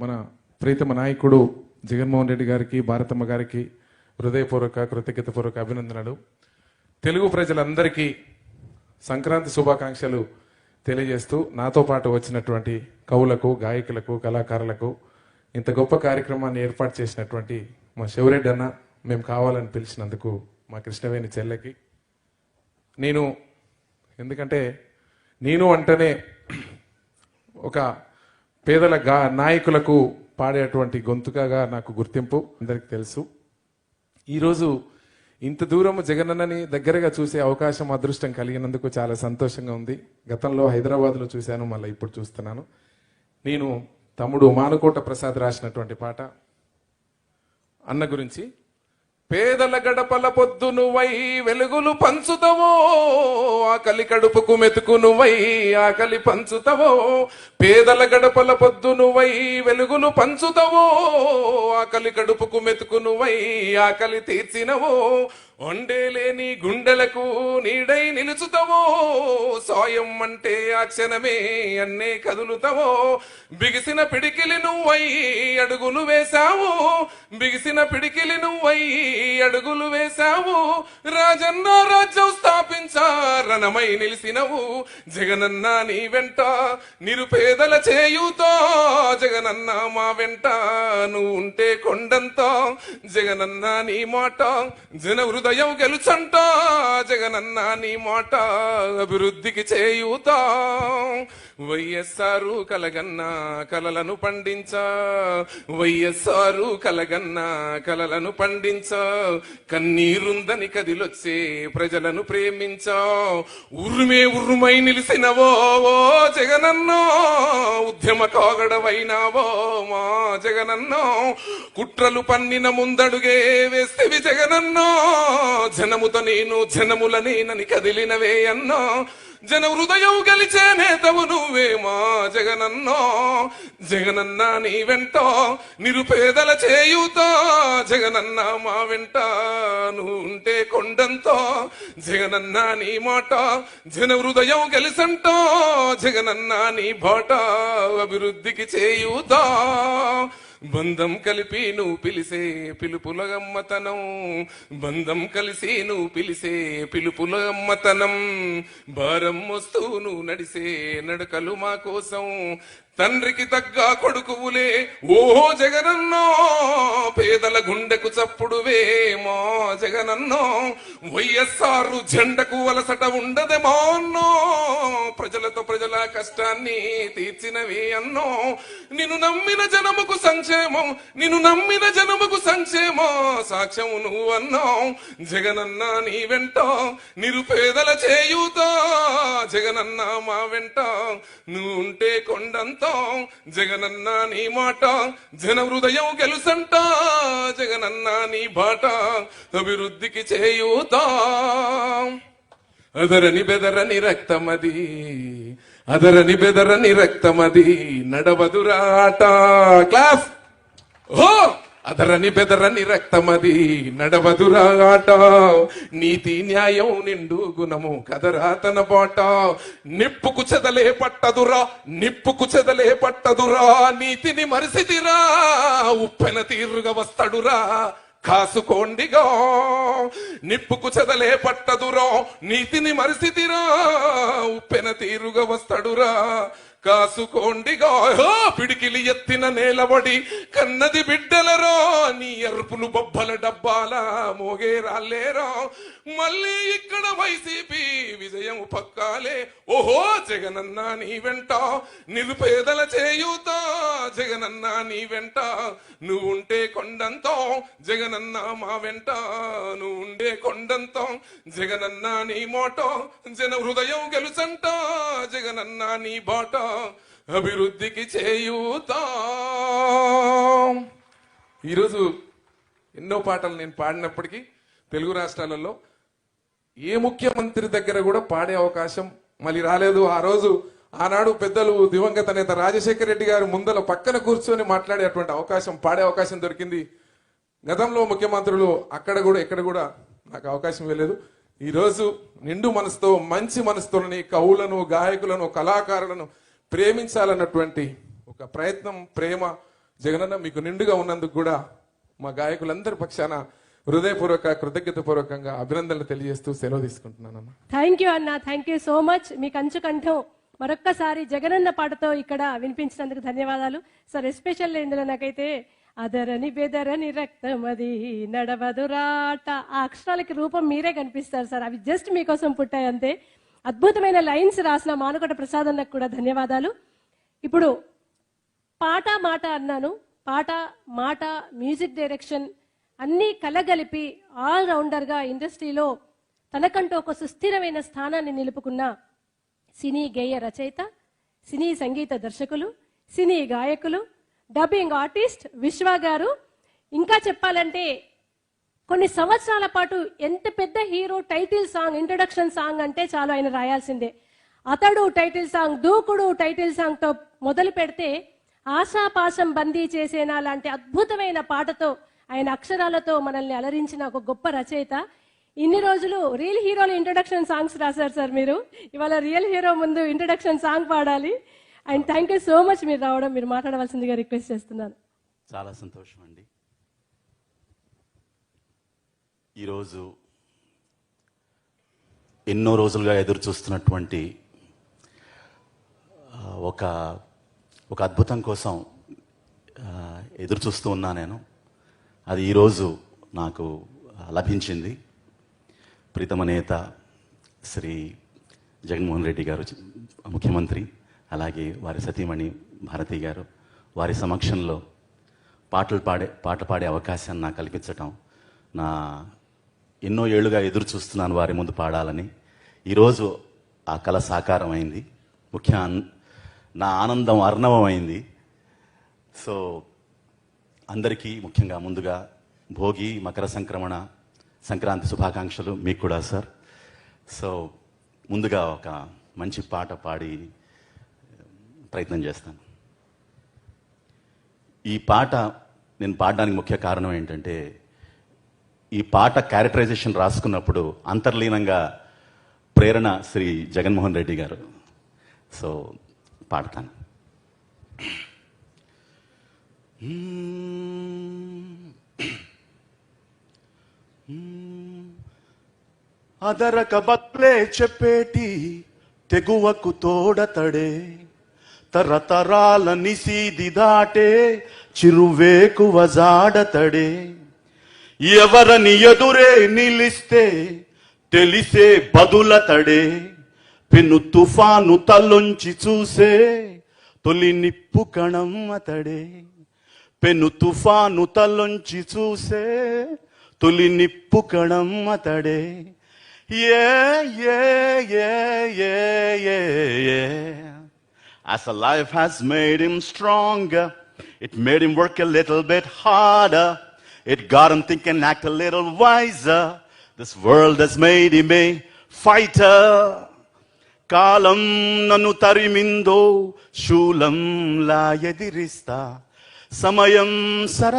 మన ప్రీతమ నాయకుడు జగన్మోహన్ రెడ్డి గారికి భారతమ్మ గారికి హృదయపూర్వక కృతజ్ఞతపూర్వక అభినందనలు. తెలుగు ప్రజలందరికీ సంక్రాంతి శుభాకాంక్షలు తెలియజేస్తూ నాతో పాటు వచ్చినటువంటి కవులకు గాయకులకు కళాకారులకు ఇంత గొప్ప కార్యక్రమాన్ని ఏర్పాటు చేసినటువంటి మా శివరెడ్డి అన్న మేము కావాలని పిలిచినందుకు మా కృష్ణవేణి చెల్లెకి. నేను ఎందుకంటే నేను అంటేనే ఒక పేదల గా నాయకులకు పాడేటువంటి గొంతుకగా నాకు గుర్తింపు అందరికి తెలుసు. ఈరోజు ఇంత దూరం జగనన్నని దగ్గరగా చూసే అవకాశం అదృష్టం కలిగినందుకు చాలా సంతోషంగా ఉంది. గతంలో హైదరాబాద్లో చూశాను మళ్ళీ ఇప్పుడు చూస్తున్నాను. నేను తమ్ముడు మానుకోట ప్రసాద్ రాసినటువంటి పాట. అన్న గురించి పేదల గడపల పొద్దు నువ్వై వెలుగులు పంచుతవో ఆకలి కడుపుకు మెతుకు నువ్వై ఆకలి పంచుతవో. పేదల గడపల పొద్దు నువ్వై వెలుగులు పంచుతవో ఆకలి కడుపుకు మెతుకు నువ్వై ఆకలి తీర్చినవో. వండేలేని గుండెలకు నీడై నిలుచుతవో సాయం అంటే ఆ క్షణమే అన్నే కదులుతావో. బిగిసిన పిడికిలి నువ్వై అడుగులు వేశావు బిగిసిన పిడికిలి నువ్వై అడుగులు వేశావు. రాజన్న రాజ్యం స్థాపించారణమై నిలిసినవు. జగనన్న నీ వెంట నిరుపేదల చేయుతో జగనన్న మా వెంట నువ్వు ఉంటే కొండంత. జగనన్న నీ మాట జన హృదయం గెలుచంట జగనన్న నీ మాట అభివృద్ధికి చేయుతా. వైఎస్ఆరు కలగన్న కలలను పండించా. వైఎస్ఆరు కలగన్న కలలను పండించ. కన్నీరుందని కదిలొచ్చే ప్రజలను ప్రేమించా. ఉరుమే ఉరుమై నిలిసినవో ఓ జగనన్నో ఉద్యమ కాగడవైనావో మా జగనన్నో. కుట్రలు పన్నిన ముందడుగే వేస్తేవి జగనన్నో జనముతో నేను జనముల నేనని కదిలినవే అన్నో. జన హృదయం గెలిచే నేతవు నువ్వే మా జగనన్నో. జగనన్న నీ వెంట నిరుపేదల చేయుతో. జగనన్న మా వెంట నువ్వు ఉంటే కొండంతో. జగనన్న నీ మాట జన హృదయం గెలిసంట. జగనన్న నీ బాట అభివృద్ధికి చేయుతా. బంధం కలిపి నువ్వు పిలిసే పిలుపులగమ్మతనం. బంధం కలిసి నువ్వు పిలిసే పిలుపులగమ్మతనం. భారం వస్తూ నువ్వు నడిసే నడకలు మా కోసం. తండ్రికి తగ్గ కొడుకువులే ఓహో జగనన్నో పేదల గుండెకు చప్పుడువే మా జగనన్నో. వైఎస్ఆర్ జెండకు వలసట ఉండదే మా అన్నో. ప్రజలతో ప్రజల కష్టాన్ని తీర్చినవి అన్నో. నిన్ను నమ్మిన జనముకు సంక్షేమం నిన్ను నమ్మిన జనముకు సంక్షేమం సాక్ష్యం నువ్వు అన్నో. జగనన్న నీ వెంట నిరుపేదల చేయుతా జగనన్న మా వెంట నువ్వు ఉంటే కొండంతో. జగనన్న నీ మాట జన హృదయం గెలుసంట జగనన్న నీ బాట అభివృద్ధికి చేయుతా. అదరని బెదరని రక్తమది అదరని బెదరని రక్తమది నడవదురాట క్లాస్! ఓ! అదరని బెదరని రక్తమది నడవదురాట నీతి న్యాయం నిండు గుణము కదరా తన బాట. నిప్పుకు చెదలే పట్టదురా నిప్పుకు చెదలే పట్టదురా నీతిని మరిసిదిరా ఉప్పెన తీరుగా వస్తాడురా. కాసుకోండిగా నిప్పుకు చెదలే పట్టదురా నీతిని మరిసిదిరా ఉప్పెన తీరుగా వస్తాడురా. కాసుకోండిగా గాయో పిడికిలి ఎత్తిన నేలబడి కన్నది బిడ్డలరో నీ ఎరుపులు బొబ్బల డబ్బాల మోగే రాలేరా. మళ్ళీ ఇక్కడ వైసీపీ విజయం పక్కాలే. ఓహో జగనన్న నీ వెంట నిరుపేదల చేయూత. జగనన్న నీ వెంట నువ్వుంటే కొండంతో. జగనన్న మా వెంట నువ్వుండే కొండంతో. జగనన్న నీ మోటో జన హృదయం గెలుసంట జగనన్న నీ బాట అభివృద్ధికి చేయూతా. ఈరోజు ఎన్నో పాటలు నేను పాడినప్పటికీ తెలుగు రాష్ట్రాలలో ఏ ముఖ్యమంత్రి దగ్గర కూడా పాడే అవకాశం మళ్ళీ రాలేదు. ఆ రోజు ఆనాడు పెద్దలు దివంగత నేత రాజశేఖర రెడ్డి గారు ముందల పక్కన కూర్చొని మాట్లాడేటువంటి అవకాశం పాడే అవకాశం దొరికింది. గతంలో ముఖ్యమంత్రులు అక్కడ కూడా ఎక్కడ కూడా నాకు అవకాశం ఇవ్వలేదు. ఈరోజు నిండు మనసుతో మంచి మనసుతోని కవులను గాయకులను కళాకారులను ప్రేమించాలన్నటువంటి ఒక ప్రయత్నం ప్రేమ జగనన్న మీకు నిండుగా ఉన్నందుకు కూడా మా గాయకులందరి పక్షాన హృదయపూర్వక కృతజ్ఞతపూర్వకంగా అభినందనలు తెలియజేస్తూ సెలవు తీసుకుంటున్నానమ్మా. థ్యాంక్ యూ అన్న థ్యాంక్ యూ సో మచ్ మీ కంచు కంఠం మరొక్కసారి జగనన్న పాటతో ఇక్కడ వినిపించినందుకు ధన్యవాదాలు. సార్ ఎస్పెషల్ ఇందులో నాకైతే అదరని బెదరని రక్తమది నడవదురాట. ఆ అక్షరాలకి రూపం మీరే కనిపిస్తారు సార్ అవి జస్ట్ మీకోసం పుట్టాయి అంతే అద్భుతమైన లైన్స్ రాసిన మానుకట ప్రసాదన్నకు కూడా ధన్యవాదాలు. ఇప్పుడు పాట మాట అన్నాను. పాట మాట మ్యూజిక్ డైరెక్షన్ అన్నీ కలగలిపి ఆల్ రౌండర్గా ఇండస్ట్రీలో తనకంటూ ఒక సుస్థిరమైన స్థానాన్ని నిలుపుకున్న సినీ గేయ రచయిత సినీ సంగీత దర్శకులు సినీ గాయకులు డబ్బింగ్ ఆర్టిస్ట్ విశ్వ గారు. ఇంకా చెప్పాలంటే కొన్ని సంవత్సరాల పాటు ఎంత పెద్ద hero title song introduction song అంటే చాలు ఆయన రాయాల్సిందే. Athadu title song Dookudu title సాంగ్తో మొదలు పెడితే ఆశాపాశం బందీ చేసేనా లాంటి అద్భుతమైన పాటతో ఆయన అక్షరాలతో మనల్ని అలరించిన ఒక గొప్ప రచయిత. ఇన్ని రోజులు రియల్ హీరోలు ఇంట్రొడక్షన్ సాంగ్స్ రాశారు సార్ మీరు. ఇవాళ రియల్ హీరో ముందు ఇంట్రొడక్షన్ సాంగ్ పాడాలి. And thank you so much మీరు రావడం మీరు మాట్లాడవలసిందిగా రిక్వెస్ట్ చేస్తున్నాను. చాలా సంతోషం అండి ఈరోజు ఎన్నో రోజులుగా ఎదురు చూస్తున్నటువంటి ఒక ఒక అద్భుతం కోసం ఎదురు చూస్తూ ఉన్నా నేను. అది ఈరోజు నాకు లభించింది. ప్రీతమ నేత శ్రీ జగన్మోహన్ రెడ్డి గారు ముఖ్యమంత్రి అలాగే వారి సతీమణి భారతి గారు వారి సమక్షంలో పాటలు పాడే పాట పాడే అవకాశాన్ని నాకు కల్పించటం నా ఎన్నో ఏళ్ళుగా ఎదురు చూస్తున్నాను వారి ముందు పాడాలని. ఈరోజు ఆ కళ సాకారం అయింది ముఖ్య నా ఆనందం అర్ణవం అయింది సో అందరికీ ముఖ్యంగా ముందుగా భోగి మకర సంక్రమణ సంక్రాంతి శుభాకాంక్షలు మీకు కూడా సార్. సో ముందుగా ఒక మంచి పాట పాడి ప్రయత్నం చేస్తాను. ఈ పాట నేను పాడడానికి ముఖ్య కారణం ఏంటంటే ఈ పాట క్యారెక్టరైజేషన్ రాసుకున్నప్పుడు అంతర్లీనంగా ప్రేరణ శ్రీ జగన్మోహన్ రెడ్డి గారు. సో పాడతాను అదరక బత్లే చెప్పేటి తెగువకు తోడతడే తరతరాల నిసీది దాటే చిరువేకువ జాడతడే. ఎవరని ఎదురే నిలిస్తే తెలిసే బదులతడే పెను తుఫాను తలొంచి చూసే తొలి నిప్పు కణం అతడే. పెను తుఫాను తలొంచి చూసే తొలి నిప్పు కణం అతడే. ఏ ఏ ఏ ఏ ఏ ఏ. As a life has made him stronger, it made him work a little bit harder. It got him thinking, act a little wiser. This world has made him a fighter. కాలం నన్ను తరిమిందో శూలంలా ఎదిరిస్తా సమయం సర